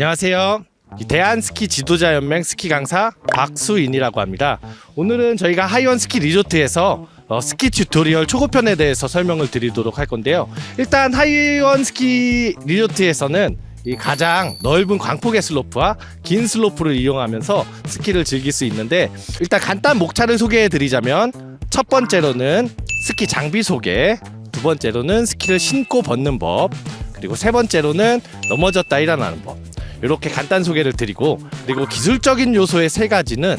안녕하세요. 이 대한 스키 지도자 연맹 스키 강사 박수인이라고 합니다. 오늘은 저희가 하이원 스키 리조트에서 어, 스키 튜토리얼 초급편에 대해서 설명을 드리도록 할 건데요. 일단 하이원 스키 리조트에서는 이 가장 넓은 광폭의 슬로프와 긴 슬로프를 이용하면서 스키를 즐길 수 있는데 일단 간단 목차를 소개해 드리자면 첫 번째로는 스키 장비 소개, 두 번째로는 스키를 신고 벗는 법, 그리고 세 번째로는 넘어졌다 일어나는 법. 이렇게 간단 소개를 드리고 그리고 기술적인 요소의 세 가지는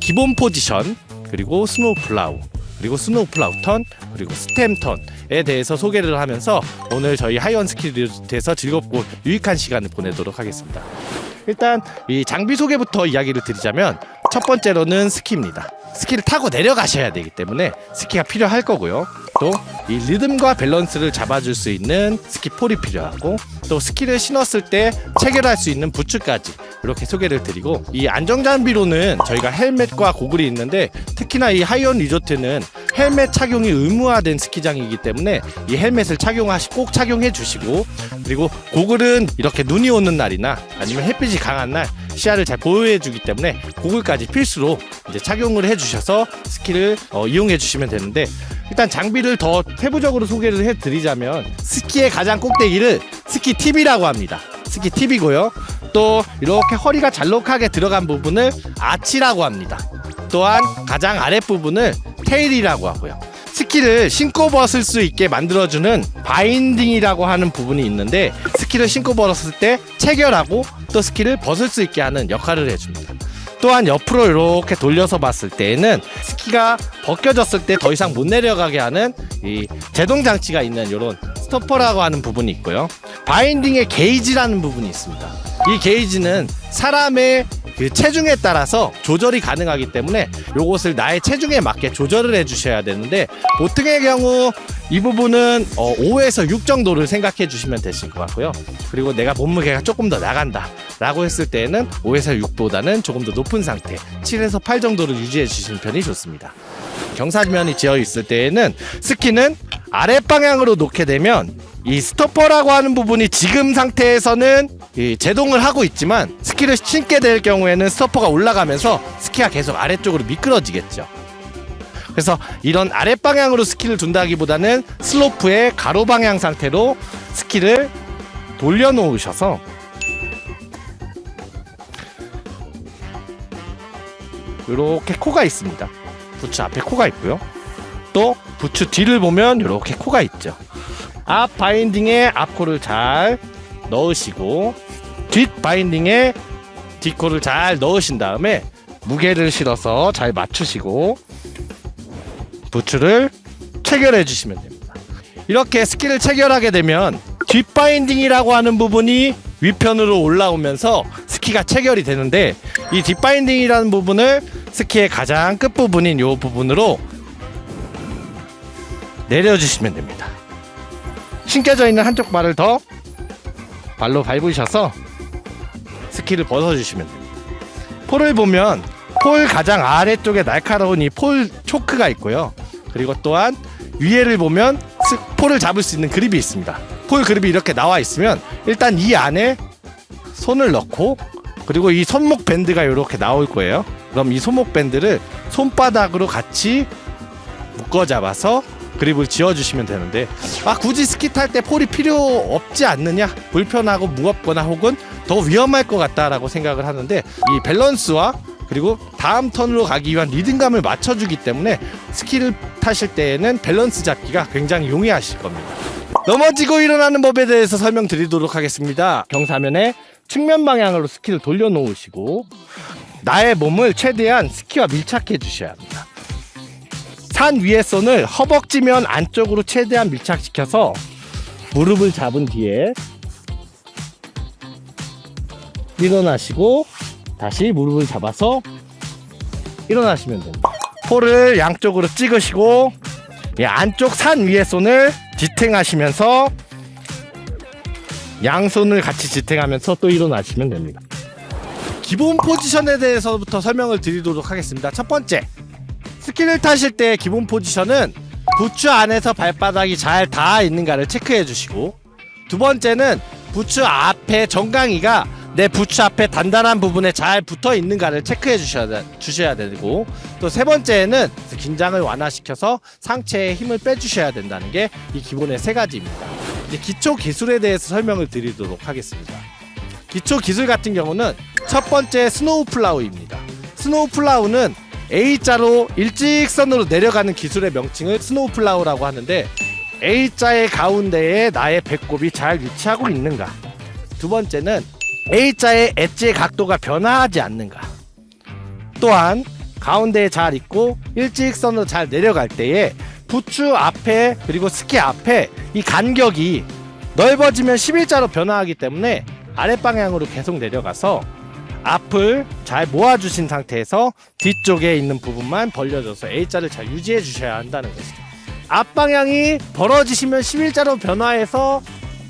기본 포지션 그리고 스노우 플라우 그리고 스노우 플라우 턴 그리고 스템 턴에 대해서 소개를 하면서 오늘 저희 하이원 스키 리조트에서 즐겁고 유익한 시간을 보내도록 하겠습니다. 일단 이 장비 소개부터 이야기를 드리자면 첫 번째로는 스키입니다. 스키를 타고 내려가셔야 되기 때문에 스키가 필요할 거고요. 또 이 리듬과 밸런스를 잡아줄 수 있는 스키 폴이 필요하고 또 스키를 신었을 때 체결할 수 있는 부츠까지 이렇게 소개를 드리고 이 안정 장비로는 저희가 헬멧과 고글이 있는데 특히나 이 하이온 리조트는 헬멧 착용이 의무화된 스키장이기 때문에 이 헬멧을 착용하시 꼭 착용해 주시고 그리고 고글은 이렇게 눈이 오는 날이나 아니면 햇빛이 강한 날 시야를 잘 보호해 주기 때문에 고글까지 필수로 이제 착용을 해 주셔서 스키를 어, 이용해 주시면 되는데 일단 장비를 더 세부적으로 소개를 해 드리자면 스키의 가장 꼭대기를 스키 팁이라고 합니다. 스키 팁이고요. 또 이렇게 허리가 잘록하게 들어간 부분을 아치라고 합니다. 또한 가장 아랫부분을 테일이라고 하고요. 스키를 신고 벗을 수 있게 만들어주는 바인딩이라고 하는 부분이 있는데 스키를 신고 벗었을 때 체결하고 또 스키를 벗을 수 있게 하는 역할을 해줍니다. 또한 옆으로 이렇게 돌려서 봤을 때에는 스키가 벗겨졌을 때 더 이상 못 내려가게 하는 이 제동 장치가 있는 이런 스토퍼라고 하는 부분이 있고요. 바인딩의 게이지라는 부분이 있습니다. 이 게이지는 사람의 그 체중에 따라서 조절이 가능하기 때문에 요것을 나의 체중에 맞게 조절을 해주셔야 되는데 보통의 경우 이 부분은 어, 5에서 6 정도를 생각해 주시면 되실 것 같고요. 그리고 내가 몸무게가 조금 더 나간다 라고 했을 때에는 5에서 6보다는 조금 더 높은 상태 7에서 8 정도를 유지해 주시는 편이 좋습니다. 경사면이 지어 있을 때에는 스키는 아랫 방향으로 놓게 되면 이 스토퍼라고 하는 부분이 지금 상태에서는 이 제동을 하고 있지만 스키를 신게 될 경우에는 스토퍼가 올라가면서 스키가 계속 아래쪽으로 미끄러지겠죠. 그래서 이런 아랫방향으로 스키를 둔다기보다는 슬로프의 가로 방향 상태로 스키를 돌려놓으셔서 이렇게 코가 있습니다. 부츠 앞에 코가 있고요. 또 부츠 뒤를 보면 이렇게 코가 있죠. 앞 바인딩에 앞 코를 잘 넣으시고 뒷 바인딩에 뒷코를 잘 넣으신 다음에 무게를 실어서 잘 맞추시고 부츠를 체결해 주시면 됩니다. 이렇게 스키를 체결하게 되면 뒷 바인딩이라고 하는 부분이 위편으로 올라오면서 스키가 체결이 되는데 이 뒷바인딩이라는 부분을 스키의 가장 끝부분인 이 부분으로 내려주시면 됩니다. 신겨져 있는 한쪽 발을 더 발로 밟으셔서 스키를 벗어주시면 됩니다. 폴을 보면 폴 가장 아래쪽에 날카로운 이 폴 초크가 있고요. 그리고 또한 위에를 보면 스- 폴을 잡을 수 있는 그립이 있습니다. 폴 그립이 이렇게 나와 있으면 일단 이 안에 손을 넣고 그리고 이 손목 밴드가 이렇게 나올 거예요. 그럼 이 손목 밴드를 손바닥으로 같이 묶어 잡아서 그립을 지어 주시면 되는데 아 굳이 스키 탈 때 폴이 필요 없지 않느냐 불편하고 무겁거나 혹은 더 위험할 것 같다라고 생각을 하는데 이 밸런스와 그리고 다음 턴으로 가기 위한 리듬감을 맞춰주기 때문에 스키를 타실 때에는 밸런스 잡기가 굉장히 용이하실 겁니다. 넘어지고 일어나는 법에 대해서 설명드리도록 하겠습니다. 경사면에 측면 방향으로 스키를 돌려놓으시고 나의 몸을 최대한 스키와 밀착해 주셔야 합니다. 산 위의 손을 허벅지면 안쪽으로 최대한 밀착시켜서 무릎을 잡은 뒤에 일어나시고 다시 무릎을 잡아서 일어나시면 됩니다. 폴을 양쪽으로 찍으시고 이 안쪽 산 위의 손을 지탱하시면서 양손을 같이 지탱하면서 또 일어나시면 됩니다. 기본 포지션에 대해서부터 설명을 드리도록 하겠습니다. 첫 번째, 스키를 타실 때 기본 포지션은 부츠 안에서 발바닥이 잘 닿아 있는가를 체크해 주시고 두 번째는 부츠 앞에 정강이가 내 부츠 앞에 단단한 부분에 잘 붙어 있는가를 체크해 주셔야, 되- 주셔야 되고 또 세 번째는 긴장을 완화시켜서 상체에 힘을 빼주셔야 된다는 게 이 기본의 세 가지입니다. 이제 기초 기술에 대해서 설명을 드리도록 하겠습니다. 기초 기술 같은 경우는 첫 번째 스노우 플라우입니다. 스노우 플라우는 A자로 일직선으로 내려가는 기술의 명칭을 스노우 플라우라고 하는데 A자의 가운데에 나의 배꼽이 잘 위치하고 있는가. 두 번째는 A자의 엣지의 각도가 변화하지 않는가. 또한 가운데에 잘 있고 일직선으로 잘 내려갈 때에 부츠 앞에 그리고 스키 앞에 이 간격이 넓어지면 11자로 변화하기 때문에 아랫방향으로 계속 내려가서 앞을 잘 모아주신 상태에서 뒤쪽에 있는 부분만 벌려줘서 A자를 잘 유지해 주셔야 한다는 것이죠. 앞방향이 벌어지시면 11자로 변화해서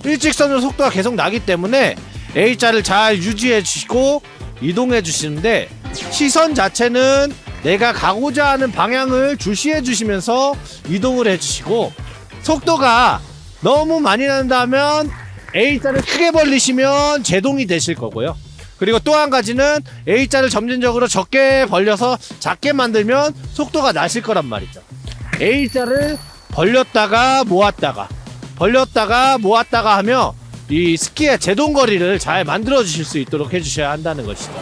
일직선으로 속도가 계속 나기 때문에 A자를 잘 유지해 주시고 이동해 주시는데 시선 자체는 내가 가고자 하는 방향을 주시해 주시면서 이동을 해 주시고 속도가 너무 많이 난다면 A자를 크게 벌리시면 제동이 되실 거고요. 그리고 또 한 가지는 A자를 점진적으로 적게 벌려서 작게 만들면 속도가 나실 거란 말이죠. A자를 벌렸다가 모았다가 벌렸다가 모았다가 하며 이 스키의 제동 거리를 잘 만들어 주실 수 있도록 해 주셔야 한다는 것이죠.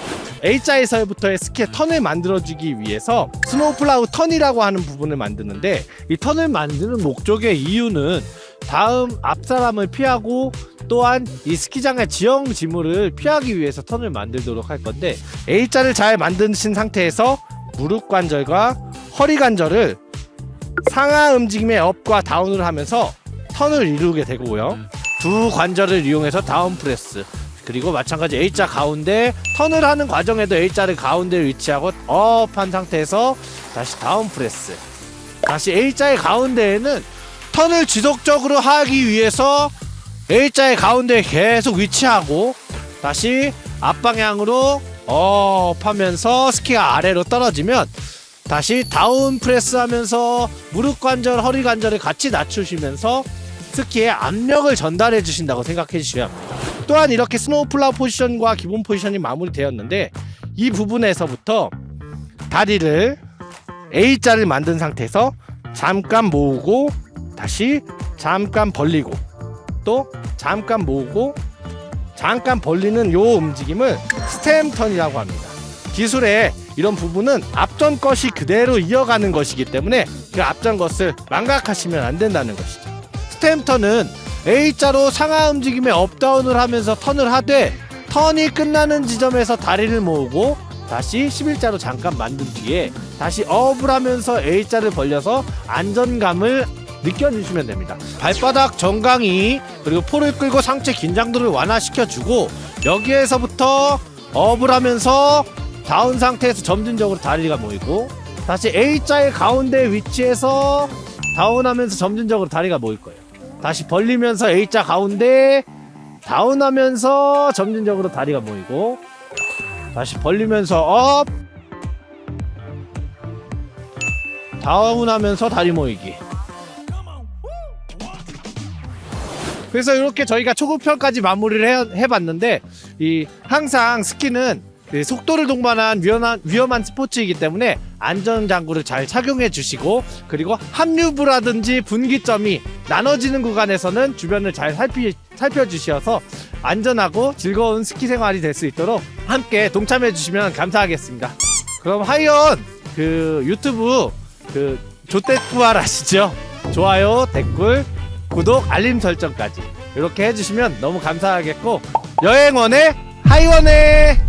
A자에서부터의 스키의 턴을 만들어 주기 위해서 스노우 플라우 턴이라고 하는 부분을 만드는데 이 턴을 만드는 목적의 이유는 다음 앞 사람을 피하고 또한 이 스키장의 지형 지물을 피하기 위해서 턴을 만들도록 할 건데 A자를 잘 만드신 상태에서 무릎 관절과 허리 관절을 상하 움직임의 업과 다운을 하면서 턴을 이루게 되고요. 두 관절을 이용해서 다운 프레스. 그리고 마찬가지 A자 가운데 턴을 하는 과정에도 A자를 가운데 위치하고 업한 상태에서 다시 다운 프레스. 다시 A자의 가운데에는 턴을 지속적으로 하기 위해서 A자의 가운데에 계속 위치하고 다시 앞방향으로 업 하면서 스키가 아래로 떨어지면 다시 다운 프레스 하면서 무릎 관절, 허리 관절을 같이 낮추시면서 스키에 압력을 전달해 주신다고 생각해 주셔야 합니다. 또한 이렇게 스노우 플라우 포지션과 기본 포지션이 마무리되었는데 이 부분에서부터 다리를 A자를 만든 상태에서 잠깐 모으고 다시 잠깐 벌리고 또 잠깐 모으고 잠깐 벌리는 요 움직임을 스템 턴이라고 합니다. 기술의 이런 부분은 앞전 것이 그대로 이어가는 것이기 때문에 그 앞전 것을 망각하시면 안 된다는 것이죠. 턴은 A자로 상하 움직임에 업다운을 하면서 턴을 하되 턴이 끝나는 지점에서 다리를 모으고 다시 11자로 잠깐 만든 뒤에 다시 업을 하면서 A자를 벌려서 안전감을 느껴주시면 됩니다. 발바닥 정강이 그리고 포를 끌고 상체 긴장도를 완화시켜주고 여기에서부터 업을 하면서 다운 상태에서 점진적으로 다리가 모이고 다시 A자의 가운데 위치에서 다운하면서 점진적으로 다리가 모일 거예요. 다시 벌리면서 A자 가운데 다운하면서 점진적으로 다리가 모이고 다시 벌리면서 업! 다운하면서 다리 모이기. 그래서 이렇게 저희가 초급편까지 마무리를 해, 해봤는데 이 항상 스키는 그 속도를 동반한 위험한, 위험한 스포츠이기 때문에 안전장구를 잘 착용해 주시고 그리고 합류부라든지 분기점이 나눠지는 구간에서는 주변을 잘 살피, 살펴주셔서 안전하고 즐거운 스키 생활이 될 수 있도록 함께 동참해 주시면 감사하겠습니다. 그럼 하이언 그 유튜브 그 조댓구알 아시죠? 좋아요, 댓글, 구독, 알림 설정까지 이렇게 해주시면 너무 감사하겠고 여행원의 하이원의